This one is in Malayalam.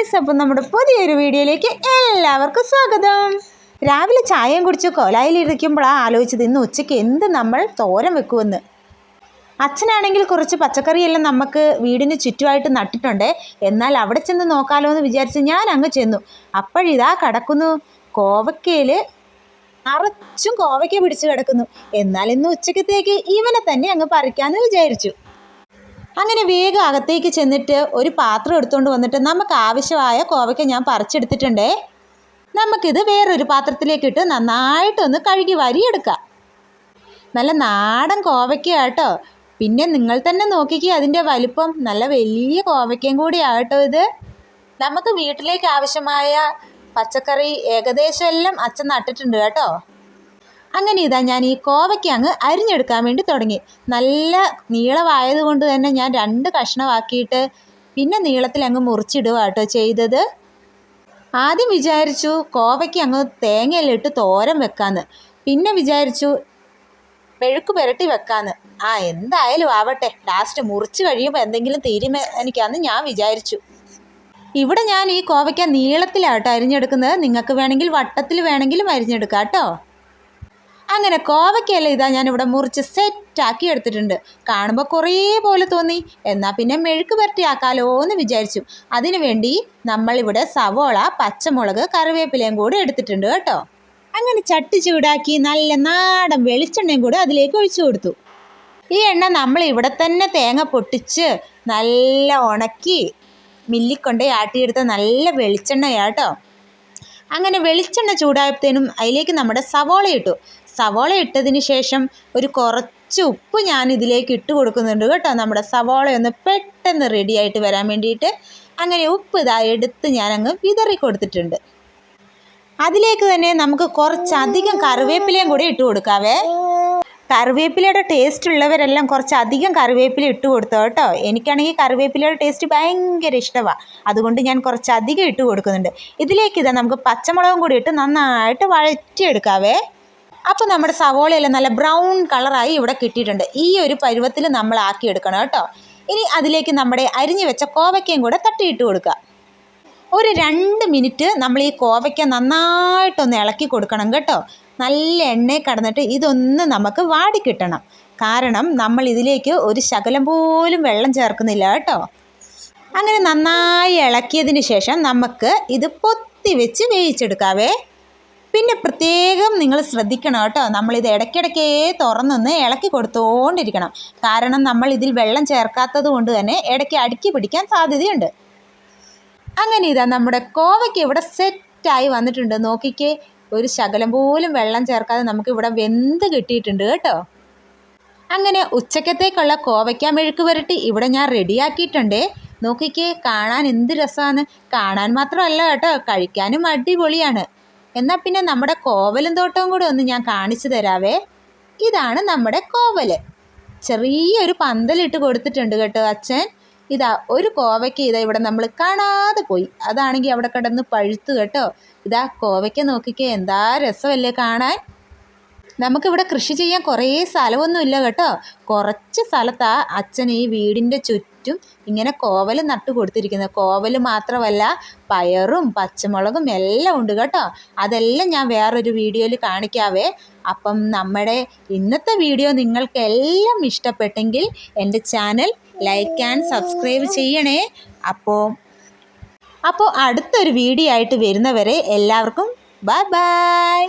ഗായ്സ് അപ്പം നമ്മുടെ പുതിയൊരു വീഡിയോയിലേക്ക് എല്ലാവർക്കും സ്വാഗതം. രാവിലെ ചായയും കുടിച്ച് കൊലായിലിരിക്കുമ്പോഴാണ് ആലോചിച്ചത് ഇന്ന് ഉച്ചയ്ക്ക് എന്ത് നമ്മൾ തോരൻ വെക്കുമെന്ന്. അച്ഛനാണെങ്കിൽ കുറച്ച് പച്ചക്കറിയെല്ലാം നമുക്ക് വീടിന് ചുറ്റുമായിട്ട് നട്ടിട്ടുണ്ട്. എന്നാൽ അവിടെ ചെന്ന് നോക്കാലോ എന്ന് വിചാരിച്ച് ഞാൻ അങ്ങ് ചെന്നു. അപ്പോഴിതാ കിടക്കുന്നു. കോവക്കയിൽ നിറച്ചും കോവയ്ക്ക പിടിച്ച് കിടക്കുന്നു. എന്നാൽ ഇന്ന് ഉച്ചക്കത്തേക്ക് ഇവനെ തന്നെ അങ്ങ് പറിക്കാമെന്ന് വിചാരിച്ചു. അങ്ങനെ വേഗം അകത്തേക്ക് ചെന്നിട്ട് ഒരു പാത്രം എടുത്തുകൊണ്ട് വന്നിട്ട് നമുക്ക് ആവശ്യമായ കോവയ്ക്ക ഞാൻ പറിച്ചെടുത്തിട്ടുണ്ടേ. നമുക്കിത് വേറൊരു പാത്രത്തിലേക്ക് ഇട്ട് നന്നായിട്ടൊന്ന് കഴുകി വരിയെടുക്കാം. നല്ല നാടൻ കോവയ്ക്ക കേട്ടോ പിന്നെ നിങ്ങൾ തന്നെ നോക്കിക്കേ അതിന്റെ വലിപ്പം. നല്ല വലിയ കോവയ്ക്കയും കൂടി ആട്ടോ ഇത്. നമുക്ക് വീട്ടിലേക്ക് ആവശ്യമായ പച്ചക്കറി ഏകദേശം എല്ലാം അച്ഛൻ നട്ടിട്ടുണ്ട് കേട്ടോ. അങ്ങനെ ഇതാ ഞാൻ ഈ കോവയ്ക്ക് അങ്ങ് അരിഞ്ഞെടുക്കാൻ വേണ്ടി തുടങ്ങി. നല്ല നീളമായതുകൊണ്ട് തന്നെ ഞാൻ രണ്ട് കഷ്ണമാക്കിയിട്ട് പിന്നെ നീളത്തിൽ അങ്ങ് മുറിച്ചിടുക കേട്ടോ ചെയ്തത്. ആദ്യം വിചാരിച്ചു കോവയ്ക്ക് അങ്ങ് തേങ്ങയെല്ലാം ഇട്ട് തോരൻ വെക്കാന്ന്. പിന്നെ വിചാരിച്ചു മെഴുക്ക് പുരട്ടി വെക്കാന്ന്. ആ എന്തായാലും ആവട്ടെ. ലാസ്റ്റ് മുറിച്ച് കഴിയുമ്പോൾ എന്തെങ്കിലും തീരുമാനിക്കാമെന്ന് ഞാൻ വിചാരിച്ചു. ഇവിടെ ഞാൻ ഈ കോവയ്ക്ക നീളത്തിലാട്ടോ അരിഞ്ഞെടുക്കുന്നത്. നിങ്ങൾക്ക് വേണമെങ്കിൽ വട്ടത്തിൽ വേണമെങ്കിലും അരിഞ്ഞെടുക്കാം കേട്ടോ. അങ്ങനെ കോവയ്ക്കല്ല ഇതാ ഞാനിവിടെ മുറിച്ച് സെറ്റാക്കി എടുത്തിട്ടുണ്ട്. കാണുമ്പോൾ കുറേ പോലെ തോന്നി. എന്നാൽ പിന്നെ മെഴുക്ക് പുരട്ടിയാക്കാലോ എന്ന് വിചാരിച്ചു. അതിനുവേണ്ടി നമ്മളിവിടെ സവോള പച്ചമുളക് കറിവേപ്പിലയും കൂടി എടുത്തിട്ടുണ്ട് കേട്ടോ. അങ്ങനെ ചട്ടി ചൂടാക്കി നല്ല നാടൻ വെളിച്ചെണ്ണയും കൂടി അതിലേക്ക് ഒഴിച്ചു കൊടുത്തു. ഈ എണ്ണ നമ്മൾ ഇവിടെ തന്നെ തേങ്ങ പൊട്ടിച്ച് നല്ല ഉണക്കി മില്ലിക്കൊണ്ട് ആട്ടിയെടുത്ത നല്ല വെളിച്ചെണ്ണയാട്ടോ അങ്ങനെ വെളിച്ചെണ്ണ ചൂടായപ്പോഴത്തേനും അതിലേക്ക് നമ്മുടെ സവോള ഇട്ടു. സവോള ഇട്ടതിന് ശേഷം ഒരു കുറച്ച് ഉപ്പ് ഞാൻ ഇതിലേക്ക് ഇട്ട് കൊടുക്കുന്നുണ്ട് കേട്ടോ. നമ്മുടെ സവോള ഒന്ന് പെട്ടെന്ന് റെഡിയായിട്ട് വരാൻ വേണ്ടിയിട്ട് അങ്ങനെ ഉപ്പ് ഇതാ എടുത്ത് ഞാനങ്ങ് വിതറി കൊടുത്തിട്ടുണ്ട്. അതിലേക്ക് തന്നെ നമുക്ക് കുറച്ചധികം കറിവേപ്പിലയും കൂടി ഇട്ട് കൊടുക്കാവേ. കറിവേപ്പിലയുടെ ടേസ്റ്റ് ഉള്ളവരെല്ലാം കുറച്ച് അധികം കറിവേപ്പില ഇട്ട് കൊടുത്തോ കേട്ടോ. എനിക്കാണെങ്കിൽ കറിവേപ്പിലയുടെ ടേസ്റ്റ് ഭയങ്കര ഇഷ്ടമാണ് അതുകൊണ്ട് ഞാൻ കുറച്ചധികം ഇട്ട് കൊടുക്കുന്നുണ്ട്. ഇതിലേക്ക് ഇതാ നമുക്ക് പച്ചമുളകും കൂടി ഇട്ട് നന്നായിട്ട് വഴറ്റിയെടുക്കാവേ. അപ്പോൾ നമ്മുടെ സവോളയെല്ലാം നല്ല ബ്രൗൺ കളറായി ഇവിടെ കിട്ടിയിട്ടുണ്ട്. ഈ ഒരു പരുവത്തിൽ നമ്മൾ ആക്കിയെടുക്കണം കേട്ടോ. ഇനി അതിലേക്ക് നമ്മുടെ അരിഞ്ഞു വെച്ച കോവയ്ക്കയും കൂടെ തട്ടിയിട്ട് കൊടുക്കുക. ഒരു രണ്ട് മിനിറ്റ് നമ്മൾ ഈ കോവയ്ക്ക നന്നായിട്ടൊന്ന് ഇളക്കി കൊടുക്കണം കേട്ടോ. നല്ല എണ്ണയിൽ കടന്നിട്ട് ഇതൊന്ന് നമുക്ക് വാടിക്കിട്ടണം കാരണം നമ്മൾ ഇതിലേക്ക് ഒരു ശകലം പോലും വെള്ളം ചേർക്കുന്നില്ല കേട്ടോ. അങ്ങനെ നന്നായി ഇളക്കിയതിന് ശേഷം നമുക്ക് ഇത് പൊത്തി വെച്ച് വേവിച്ചെടുക്കാവേ. പിന്നെ പ്രത്യേകം നിങ്ങൾ ശ്രദ്ധിക്കണം കേട്ടോ. നമ്മളിത് ഇടയ്ക്കിടയ്ക്കേ തുറന്നൊന്ന് ഇളക്കി കൊടുത്തുകൊണ്ടിരിക്കണം കാരണം നമ്മൾ ഇതിൽ വെള്ളം ചേർക്കാത്തത് കൊണ്ട് തന്നെ ഇടയ്ക്ക് അടുക്കി പിടിക്കാൻ സാധ്യതയുണ്ട്. അങ്ങനെ ഇതാ നമ്മുടെ കോവയ്ക്ക് ഇവിടെ സെറ്റായി വന്നിട്ടുണ്ട്. നോക്കിക്കേ ഒരു ശകലം പോലും വെള്ളം ചേർക്കാതെ നമുക്ക് ഇവിടെ വെന്ത് കിട്ടിയിട്ടുണ്ട് കേട്ടോ. അങ്ങനെ ഉച്ചക്കത്തേക്കുള്ള കോവയ്ക്ക മെഴുക്ക് പുരട്ടി ഇവിടെ ഞാൻ റെഡിയാക്കിയിട്ടുണ്ടേ. നോക്കിക്കേ കാണാൻ എന്ത് രസമാണ്. കാണാൻ മാത്രമല്ല കേട്ടോ കഴിക്കാനും അടിപൊളിയാണ്. എന്നാൽ പിന്നെ നമ്മുടെ കോവലും തോട്ടവും കൂടെ ഒന്ന് ഞാൻ കാണിച്ചു തരാവേ. ഇതാണ് നമ്മുടെ കോവൽ ചെറിയൊരു പന്തലിട്ട് കൊടുത്തിട്ടുണ്ട് കേട്ടോ അച്ഛൻ. ഇതാ ഒരു കോവയ്ക്ക് ഇതാ ഇവിടെ നമ്മൾ കാണാതെ പോയി. അതാണെങ്കിൽ അവിടെ കിടന്ന് പഴുത്തു കേട്ടോ. ഇതാ കോവയ്ക്ക നോക്കിക്കേ എന്താ രസമല്ലേ കാണാൻ? നമുക്കിവിടെ കൃഷി ചെയ്യാൻ കുറേ സ്ഥലമൊന്നുമില്ല കേട്ടോ. കുറച്ച് സ്ഥലത്താ അച്ഛൻ ഈ വീടിന്റെ ചുറ്റും ഇങ്ങനെ കോവൽ നട്ടു കൊടുത്തിരിക്കുന്നത്. കോവൽ മാത്രമല്ല പയറും പച്ചമുളകും എല്ലാം ഉണ്ട് കേട്ടോ. അതെല്ലാം ഞാൻ വേറൊരു വീഡിയോയിൽ കാണിക്കാവേ. അപ്പം നമ്മുടെ ഇന്നത്തെ വീഡിയോ നിങ്ങൾക്ക് എല്ലാം ഇഷ്ടപ്പെട്ടെങ്കിൽ എന്റെ ചാനൽ ലൈക്ക് ആൻഡ് സബ്സ്ക്രൈബ് ചെയ്യണേ. അപ്പോൾ അപ്പോൾ അടുത്തൊരു വീഡിയോ ആയിട്ട് വരുന്നവരെ എല്ലാവർക്കും ബൈ ബൈ.